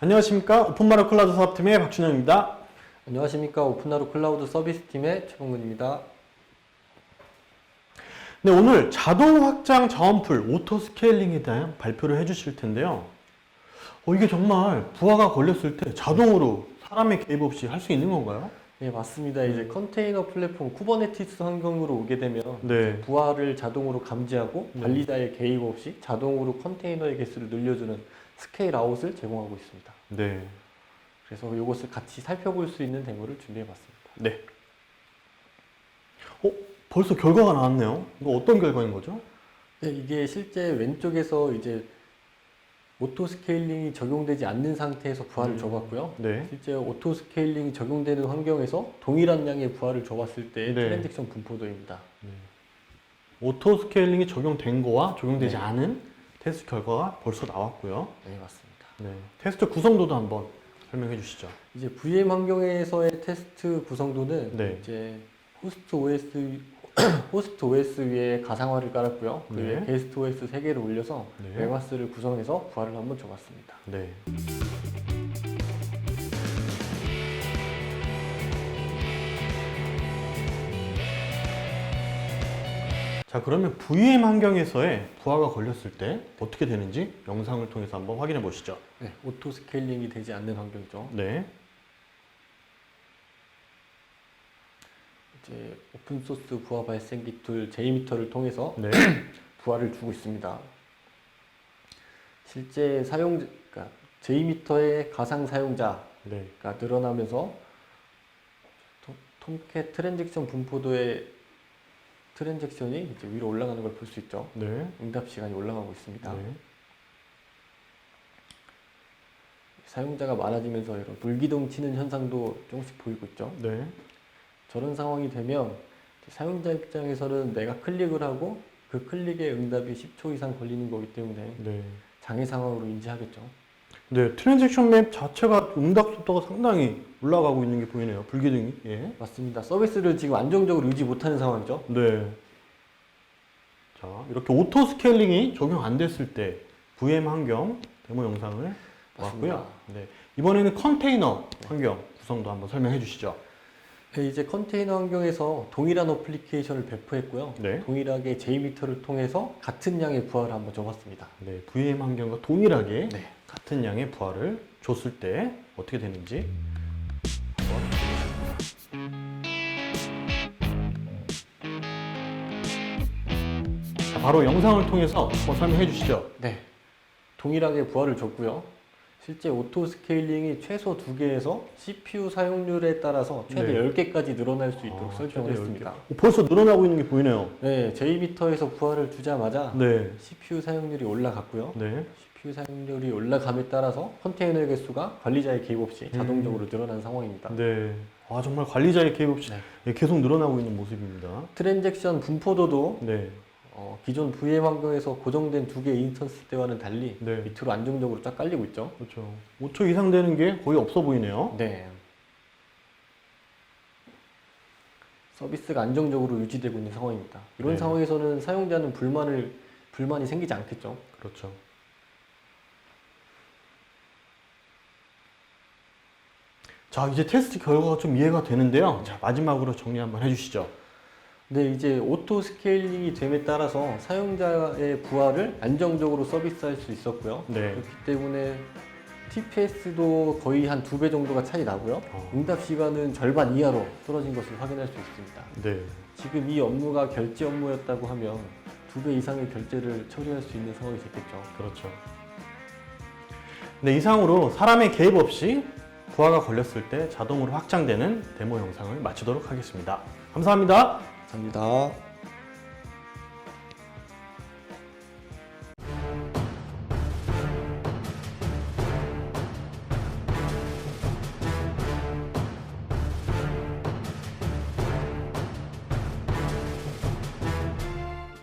안녕하십니까 오픈마루 클라우드 사업팀의 박준영입니다. 안녕하십니까 오픈하루 클라우드 서비스팀의 최봉근입니다. 네, 오늘 자동 확장 자원풀 오토 스케일링에 대한 발표를 해주실 텐데요. 어, 이게 정말 부하가 걸렸을 때 자동으로 사람의 개입 없이 할 수 있는 건가요? 네 맞습니다. 이제 컨테이너 플랫폼 쿠버네티스 환경으로 오게 되면 네. 부하를 자동으로 감지하고 네. 관리자의 개입 없이 자동으로 컨테이너의 개수를 늘려주는 스케일 아웃을 제공하고 있습니다. 네. 그래서 이것을 같이 살펴볼 수 있는 데모를 준비해봤습니다. 네. 어, 벌써 결과가 나왔네요. 이거 어떤 결과인 거죠? 네, 이게 실제 왼쪽에서 이제 오토 스케일링이 적용되지 않는 상태에서 부하를 음. 줘봤고요. 네. 실제 오토 스케일링이 적용되는 환경에서 동일한 양의 부하를 줘봤을 때의 네. 트랜잭션 분포도입니다. 오토 스케일링이 적용된 거와 적용되지 네. 않은 테스트 결과가 벌써 나왔고요. 네, 맞습니다. 네. 테스트 구성도도 한번 설명해 주시죠. 이제 VM 환경에서의 테스트 구성도는 네. 이제 호스트 OS 호스트 OS 위에 가상화를 깔았고요. 그 네. 위에 게스트 OS 3개를 올려서 네. 웨마스를 구성해서 부하를 한번 줘봤습니다. 네. 자, 그러면 VM 환경에서의 부하가 걸렸을 때 어떻게 되는지 영상을 통해서 한번 확인해 보시죠. 네, 오토 스케일링이 되지 않는 환경이죠. 네. 이제 오픈 소스 부하 발생기 툴 JMeter를 통해서 네. 부하를 주고 있습니다. 실제 사용 그러니까 JMeter의 가상 사용자가 네. 늘어나면서 톰- 톰캣 트랜잭션 분포도의 트랜잭션이 이제 위로 올라가는 걸 볼 수 있죠. 네. 응답 시간이 올라가고 있습니다. 네. 사용자가 많아지면서 이런 불기둥 치는 현상도 조금씩 보이고 있죠. 네. 저런 상황이 되면 사용자 입장에서는 내가 클릭을 하고 그 클릭의 응답이 10초 이상 걸리는 거기 때문에 네. 장애 상황으로 인지하겠죠. 네, 트랜잭션 맵 자체가 응답 속도가 상당히 올라가고 있는 게 보이네요. 불기둥이. 예. 맞습니다. 서비스를 지금 안정적으로 유지 못하는 상황이죠. 네. 자, 이렇게 오토 스케일링이 적용 안 됐을 때 VM 환경 데모 영상을 맞습니다. 봤고요. 네. 이번에는 컨테이너 환경 구성도 한번 설명해 주시죠. 네, 이제 컨테이너 환경에서 동일한 어플리케이션을 배포했고요. 네. 동일하게 JMeter를 통해서 같은 양의 부하를 한번 줘봤습니다. 네, VM 환경과 동일하게 네. 같은 양의 부하를 줬을 때 어떻게 되는지 한번 자, 바로 영상을 통해서 한번 설명해 주시죠. 네. 동일하게 부하를 줬고요. 실제 오토 스케일링이 최소 2개에서 CPU 사용률에 따라서 최대 네. 10개까지 늘어날 수 있도록 아, 설정을 최대 했습니다. 10개. 어, 벌써 늘어나고 있는 게 보이네요. 네, JMeter에서 부하를 주자마자 네. CPU 사용률이 올라갔고요. 네. CPU 사용률이 올라감에 따라서 컨테이너의 개수가 관리자의 개입 없이 자동적으로 음. 늘어난 상황입니다. 네. 아, 정말 관리자의 개입 없이 네. 예, 계속 늘어나고 있는 모습입니다. 트랜잭션 분포도도 네. 어, 기존 VM 환경에서 고정된 두 개의 인스턴스 때와는 달리 네. 밑으로 안정적으로 쫙 깔리고 있죠. 그렇죠. 5초 이상 되는 게 거의 없어 보이네요. 네. 서비스가 안정적으로 유지되고 있는 상황입니다. 이런 네. 상황에서는 사용자는 불만을 불만이 생기지 않겠죠. 그렇죠. 자, 이제 테스트 결과가 좀 이해가 되는데요. 자, 마지막으로 정리 한번 해주시죠. 네, 이제 오토 스케일링이 됨에 따라서 사용자의 부하를 안정적으로 서비스할 수 있었고요. 네. 그렇기 때문에 TPS도 거의 한 두 배 정도가 차이 나고요. 어. 응답 시간은 절반 이하로 떨어진 것을 확인할 수 있습니다. 네. 지금 이 업무가 결제 업무였다고 하면 두 배 이상의 결제를 처리할 수 있는 상황이 됐겠죠. 그렇죠. 네, 이상으로 사람의 개입 없이 부하가 걸렸을 때 자동으로 확장되는 데모 영상을 마치도록 하겠습니다. 감사합니다. 감사합니다.